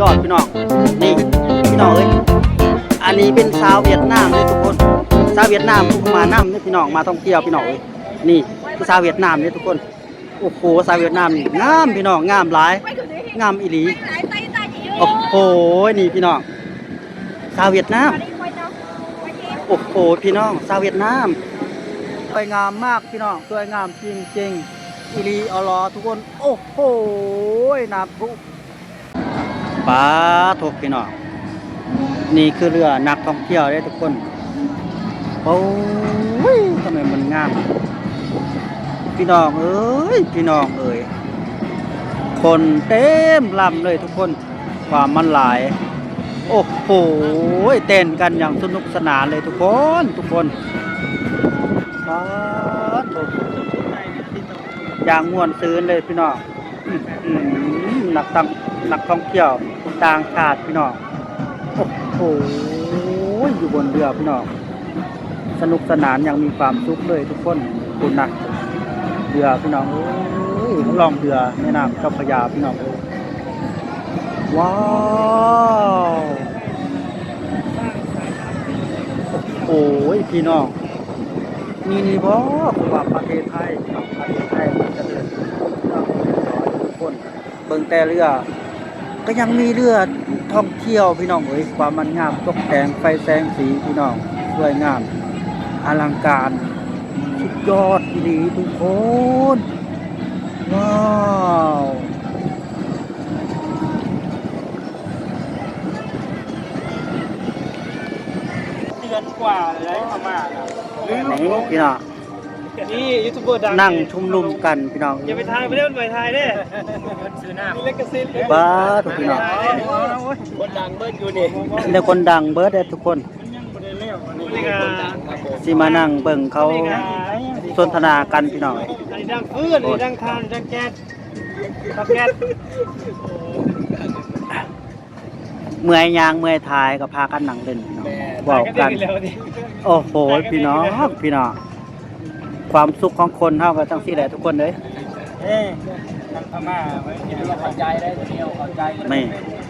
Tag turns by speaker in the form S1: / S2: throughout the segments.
S1: ยอดพี่น้อง นี่พี่น้องเอ้ย อันนี้เป็นชาวเวียดนามเลยทุกคน ชาวเวียดนามผู้มานํนี่พี่น้องมาท่องเที่ยวพี่น้องเอ้ย นี่คือชาวเวียดนามนี่ทุกคน โอ้โหชาวเวียดนามนี่งามพี่น้องงามหลาย งามอีหลี โอ้โหนี่พี่น้อง ชาวเวียดนาม โอ้โหพี่น้อง ชาวเวียดนามสวยงามมากพี่น้องสวยงามจริงจริงๆอีหลีออลอทุกคน โอ้โหน้ำพุ ปาทุกพี่น้องนี่คือเรือนักท่องเที่ยวได้ทุกคนโอ้ยทำไมมันงาม พี่น้องเอ้ยพี่น้องเอ้ยคนเต็มลำเลยทุกคนความมันหลาย โอ้โหเต้นกันอย่างสนุกสนานเลยทุกคนทุกคนปาดโถอย่างม่วนซื้นเลยพี่น้องหนักท่อง นักท่องเที่ยวต่างชาติพี่น้องโอ้โหอยู่บนเรือพี่น้องสนุกสนานย่างมีความสุขเลยทุกคนคุณนะเรือพี่น้องเอ้ยลองเรือแม่น้ำเจ้าพระยาพี่น้องว้าวโอ้ยพี่น้องนี่นี่บ่คือว่าประเทศไทยประเทศไทยมันจะเดินทุกคนเบิ่งแต่เรือ ก็ยังมีเรือท่องเที่ยวพี่น้องเอ้ยความมันงามตกแต่งไฟแสงสีพี่น้องสวยงามอลังการสุดยอดอีหลีทุกคนว้าว
S2: เดือนกว่าเลยพม่าน่ะ
S1: นี่พี่น้อง
S2: นี่ยูทูบเบอร์ดัง
S1: นั่งชุมนุมกันพี่น้อง
S2: อย่าไปทายไปเล่นไปทายเด้ซื้อหน้าเล็กกระซิบ
S1: บ้าทุกพี่น้อง
S2: คนดังเบิร์ดอยู่นี่
S1: เดี๋ยวคนดังเบิร์ดเด้อทุกคน
S2: นี่ก็
S1: สิมานั่งเบิ่งเขาสนทนากันพี่น้อง
S2: อันนี้ดังฟื้นอันนี้ดังทานดังแก๊สดังแก๊ส
S1: เมื่อยยางเมื่อยทายก็พากันนั่งเล่นพี่น้องเว้ากัน
S2: แล้วนี่
S1: โอ้โหพี่น้องพี่น้อง ความสุขของคนเท่ากับจังสี่แหละทุกคนเลย
S2: เอ้ทางพม่าไว้ที่เราเข้าใจได้ตัวเดียวเข้าใจ
S1: ไม่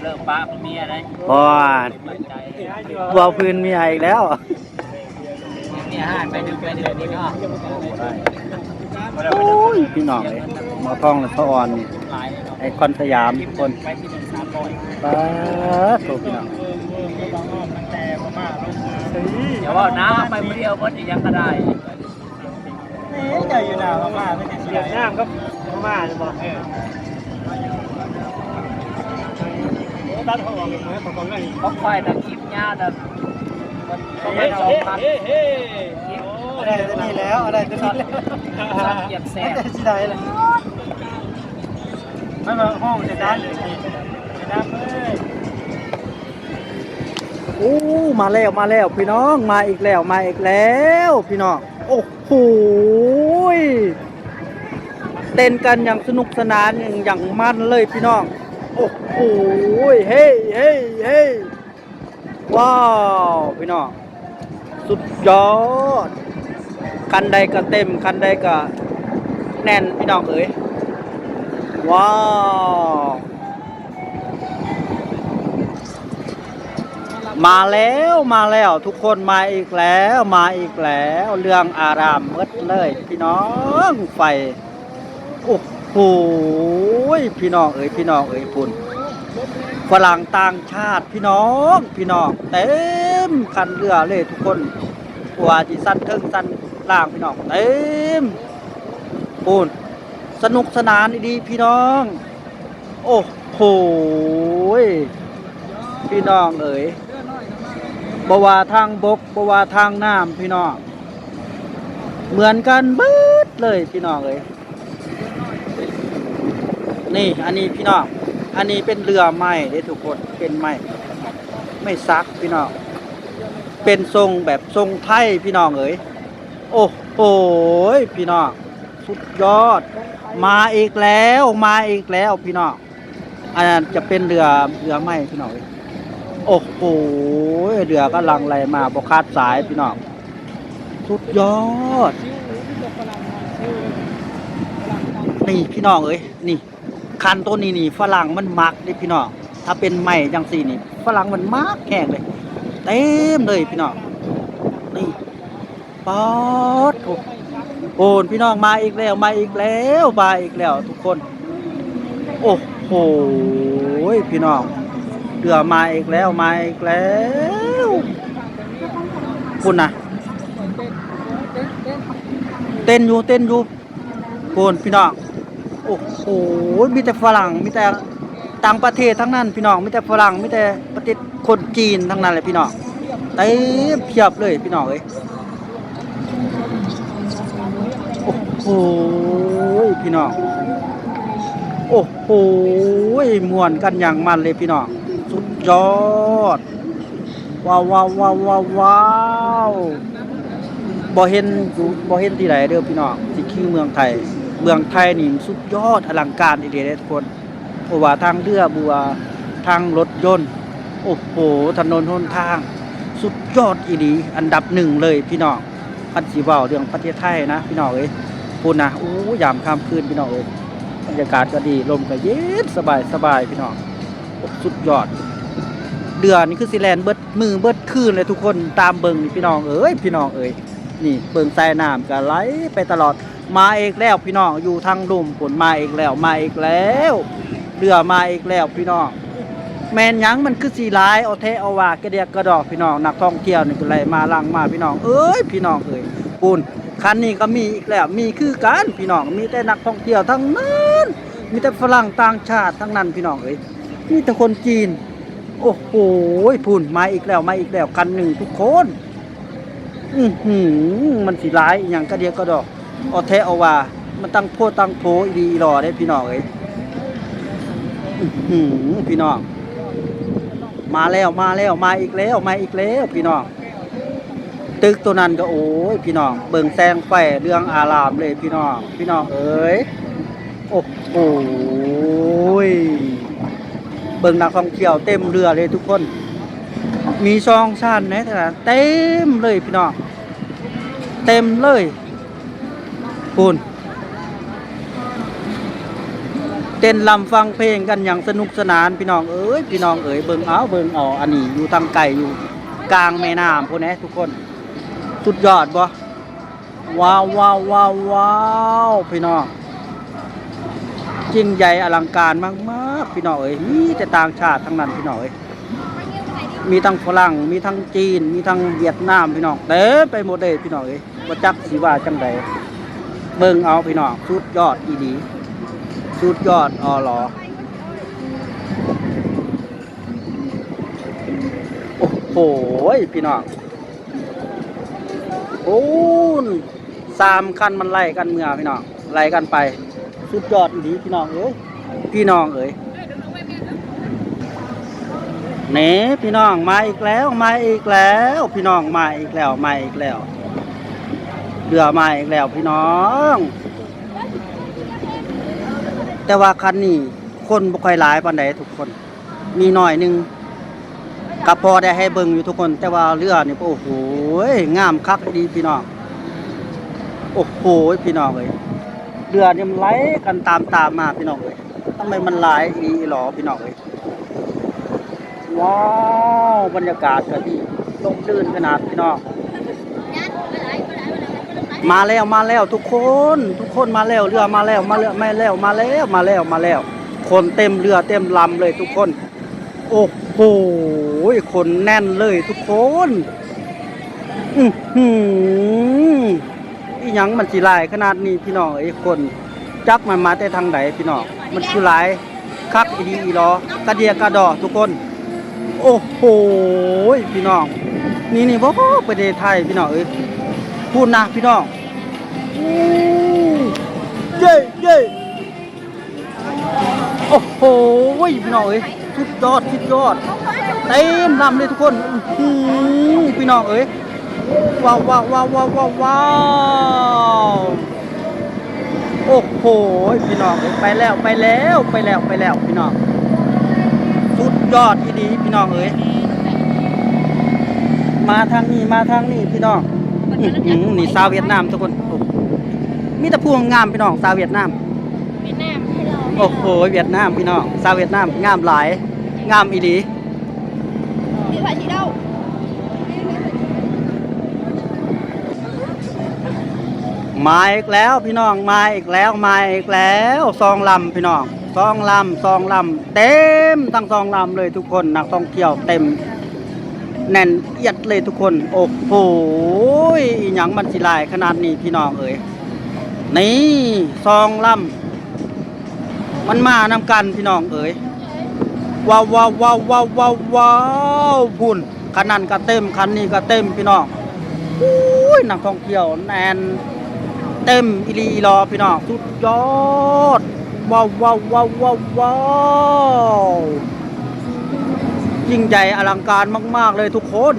S2: เลิกป้าเมียได้
S1: เพราะว่าเวาพื้นมีอะไรอีกแล้ว
S2: เนี่ยห้าไปดึงไปเดือนนี้ก็
S1: โอ้ยพี่น้องเลยหมาท่องและสะออนนี่
S2: หลาย
S1: ไอคอนสยามทุกคน
S2: ไปที่หนึ่งสามร้อย
S1: ป้าดโถพี่น้อง
S2: เดี๋ยวว่าน้ำไปเดียวก็ยังก็ได้ นี่ใจอยู่หน้าพม่าไม่ได้เสียน้ำก็พม่าจะบอกเออตัดเขาออกเลยนะของของเงิน
S3: ของไฟนะคลิปยาวนะก็
S2: เฮ้
S3: ไม่
S2: ย
S3: สองพัน
S2: เฮ้ยเฮ้ยอะไรตัวนี้แล้วอะไรตัวนี้แล้ว
S3: เกียบแสบ
S2: ไม่
S3: บ
S2: ได้สิได้เลยไม่มาห้องจะด้านเลยนี่จะด้านเลย
S1: โอ้มาแล้วมาแล้วพี่น้องมาอีกแล้วมาอีกแล้ว พี่น้อง อ้โหเต้นกันอย่างสนุกสนานอย่างอย่างมันเลยพี่น้อง โอ้โหเฮ้เฮ้เฮ้ว้าว พี่น้อง สุดยอด คันใดก็เต็ม คันใดก็แน่นพี่น้องเอ๋ยว้าว มาแล้วมาแล้วทุกคนมาอีกแล้วมาอีกแล้ว เรื่องอารามเมดเลย พี่น้องไฟโอ้โหพี่น้องเอ๋ยพี่น้องเอ๋ยปุ่นฝรั่งต่างชาติพี่น้องพี่น้องเต็มคันเรือเลยทุกคนกว่าที่สั้นเทิงสั้นล่างพี่น้องเต็มปูนสนุกสนานดีพี่น้อง โอ้โหพี่น้องเอ๋ย บว่าทางบกบว่าทางน้ำพี่น้องเหมือนกันเบิดเลยพี่น้องเอ๋ยนี่อันนี้พี่น้องอันนี้เป็นเรือไม้เด้ทุกคนเป็นไม้ไม่ซักพี่น้องเป็นทรงแบบทรงไทยพี่น้องเอ๋ยโอ้โหพี่น้องสุดยอด มาอีกแล้วมาอีกแล้วพี่น้องอันนั้นจะเป็นเรือเรือไม้พี่น้องเอ๋ย โอ้โหเรือก็ลังไหลมาบกคาดสายพี่น้องสุดยอด นี่พี่น้องเอ้ยนี่ คันตัวนี้นี่ฝรั่งมันมักเด้พี่น้องถ้าเป็นใหม่จังสี่นี่ฝรั่งมันมากแห้งเลยเต็มเลยพี่น้องนี่ป๊อดโอ้โหพี่น้องมาอีกแล้วมาอีกแล้วมาอีกแล้ว ทุกคน โอ้โหพี่น้อง เรือมาอีกแล้วมาอีกแล้วคุณนะเต้นอยู่เต้นอยู่คุณพี่น้องโอ้โหมีแต่ฝรั่งมีแต่ต่างประเทศทั้งนั้นพี่น้องมีแต่ฝรั่งมีแต่ประเทศคนจีนทั้งนั้นเลยพี่น้องเต็มเพียบเลยพี่น้องเอ้ยโอ้โหพี่น้องโอ้โหมวนกันอย่างมันเลยพี่น้อง ยอด ว้าวว้าวว้าวว้าวว้าวบ่เห็นอยู่บ่เห็นที่ไหนเด้อพี่น้องสิคือเมืองไทย เมืองไทยนี่สุดยอดอลังการอีเดียทุกคนเพราะว่าทางเรือบัวทางรถยนต์ โอ้โหถนนหนทาง สุดยอดอีดีอันดับหนึ่งเลยพี่น้องพันสีเว้าเรื่องประเทศไทยนะ พี่น้องเอ้ยพูดนะโอ้ยามค่ำคืนพี่น้องเอ้ยบรรยากาศก็ดีลมก็เย็นสบายสบายพี่น้องสุดยอด เดือนนี่คือสิแลนเบิดมือเบิดคืนเลยทุกคนตามเบิงพี่น้องเอ้ยพี่น้องเอ้ยนี่เบิงใต้น้ำก็ไหลไปตลอดมาเอกแล้วพี่น้องอยู่ทางลุ่มฝนมาเอกแล้วมาเอกแล้วเรือมาเอกแล้วพี่น้องแมนยังมันคือสีลายเอาเทเอาว่ากะเดียกกระดอกพี่น้องนักท่องเที่ยวนี่ก็ไหลมาลังมาพี่น้องเอ้ยพี่น้องเอ้ยปูนคันนี้ก็มีอีกแล้วมีคือกันพี่น้องมีแต่นักท่องเที่ยวทั้งนั้น มีแต่ฝรั่งต่างชาติทั้งนั้นพี่น้องเอ้ยมีแต่คนจีน โอ้โหพุ่นมาอีกแล้วมาอีกแล้วคันหนึ่งทุกคน อือหือมันสิร้ายอย่างกระเดียกระดอกเอาแท้เอาว่า มันตั้งโพตั้งโพอีดีอีหล่อได้พี่น้องเอ้ยอื้อพี่น้อง มาแล้วมาแล้วมาอีกแล้วมาอีกแล้วพี่น้องตึกตัวนั้นก็โอ้ยพี่น้อง เบิ่งแสงไฟเรื่องอารามเลยพี่น้อง พี่น้องเอ้ยโอ้โห เบิ่งนักท่องเที่ยวเต็มเรือเลยทุกคน มีซองชันนะแต่ละเต็มเลยพี่น้องเต็มเลยคุณเต้นลำฟังเพลงกันอย่างสนุกสนานพี่น้องเอ้ยพี่น้องเอ้ยเบิ่งเอาเบิ่งเอาอันนี้อยู่ทางไก่อยู่กลางแม่น้ำพวกนี้ทุกคนสุดยอดบ่ว้าวว้าวว้าวว้าวพี่น้องยิ่งใหญ่อลังการมาก ๆพี่น้องเอ้ยมีแต่ต่างชาติทั้งนั้นพี่น้องเอ้ยมีทั้งฝรั่งมีทั้งจีน มีทั้งเวียดนามพี่น้องเต็มไปหมดเลยพี่น้องเอ้ยบ่จักสิว่าจังใดเบิ่งเอาพี่น้องสุดยอดอีดีสุดยอดออหลอโอ้โหพี่น้องโอ้นสามคันมันไล่กันเมื่อพี่น้องไล่กันไป สุดยอดอีหลีพี่น้องเอ้ยพี่น้องเอ้ย นี่พี่น้องมาอีกแล้วมาอีกแล้ว พี่น้องมาอีกแล้วมาอีกแล้วเรือมาอีกแล้วพี่น้อง แต่ว่าคันนี้คนบ่ค่อยหลายปานใดทุกคน มีหน่อยหนึงก็พอได้ให้เบิ่งอยู่ทุกคน แต่ว่าเรือนี่โอ้โหงามคักดีพี่น้องโอ้โหพี่น้องเอ้ยเรือนี่มันไหลกันตามตามมาพี่น้องเลยทำไมมันไหลอีหรอพี่น้องเลย ว้าวบรรยากาศก็ดีลมลื่นขนาดพี่น้องมาแล้วมาแล้วทุกคน ทุกคนมาแล้วเรือมาแล้วมาแล้วมาแล้วมาแล้วมาแล้วมาแล้ว คนเต็มเรือเต็มลำเลยทุกคน โอ้โหคนแน่นเลยทุกคนอือหืออีหยังมันสิหลายขนาดนี้พี่น้องไอ้คนจักมันมาแต่ทางไหนพี่น้องมันคือหลายคักอีดีอีหลอกระเดียกระดอทุกคน โอ้โหพี่น้อง นี่นี่บ่ประเทศไทยพี่น้องเอ้ยพูดนะพี่น้องเย้เย้โอ้โหพี่น้องเอ้ยสุดยอดสุดยอดเต็มลำเลยทุกคนพี่น้องเอ้ยว้าวว้าวว้าวว้าวว้าวว้าวโอ้โหพี่น้องเอ้ยไปแล้วไปแล้วไปแล้วไปแล้วพี่น้อง ยอดที่ดีพี่น้องเอ้ยมาทางนี้มาทางนี้พี่น้องอื้อหือนี่สาวเวียดนามทุกคนโอ้มีแต่พวงงามพี่น้องสาวเวียดนาม
S3: ไม่แน่ให้เรา
S1: โอ้โหเวียดนามพี่น้องสาวเวียดนามงามหลายงามอีหลี
S4: điện thoại chị đâu
S1: มาอีกแล้วพี่น้องมาอีกแล้วมาอีกแล้วซองลำพี่น้อง ซองลำซองลำเต็มทั้งซองลำเลยทุกคนนักท่องเที่ยวเต็ม แน่นเอียดเลยทุกคน โอ้โหอหยังมันสิลายขนาดนี้พี่น้องเอ๋ยนี่ซองลำมันมานำกันพี่น้องเอ๋ยว้าวว้าวว้าวว้าวว้าวว้าวพุ่นคันนั้นก็เต็มคันนี้ก็เต็มพี่น้องอุ้ยนักท่องเที่ยวแน่นเต็มอีหลีอีหลอพี่น้องสุดยอด ว้าวว้าวว้าวว้าวว้าวยิ่งใหญ่อลังการมาก ๆ เลยทุกคน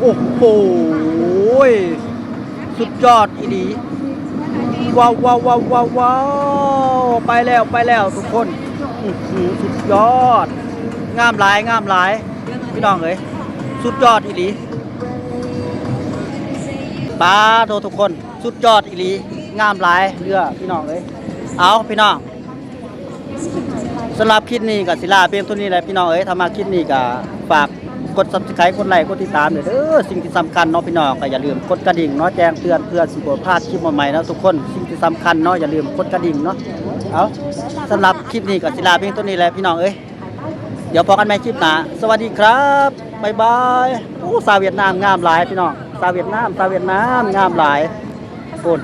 S1: โอ้โหสุดยอดอีหลีว้าวว้าวว้าวว้าวว้าวไปแล้วไปแล้วทุกคนหือสุดยอด งามหลายงามหลายพี่น้องเอ้ยสุดยอดอีหลีปลาโททุกคน สุดยอดอีหลี งามหลายเรือพี่น้องเอ้ย เอาพี่น้องสำหรับคลิปนี้กับศิลาเพียงเท่านี้แหละพี่น้องเอ้ยถ้ามาคลิปนี้ก็ฝากกด subscribe กดไลค์กดติดตามเด้อสิ่งที่สำคัญเนาะพี่น้องก็อย่าลืมกดกระดิ่งเนาะแจ้งเตือนเพื่อนสิบ่พลาดคลิปใหม่ๆนะทุกคนสิ่งที่สำคัญเนาะอย่าลืมกดกระดิ่งเนาะเอาสำหรับคลิปนี้กับศิลาเพียงเท่านี้แหละพี่น้องเอ้ยเดี๋ยวพบกันใหม่คลิปหน้าสวัสดีครับบ๊ายบายโอ้สาวเวียดนามงามหลายพี่น้องสาวเวียดนามสาวเวียดนามงามหลายคุณ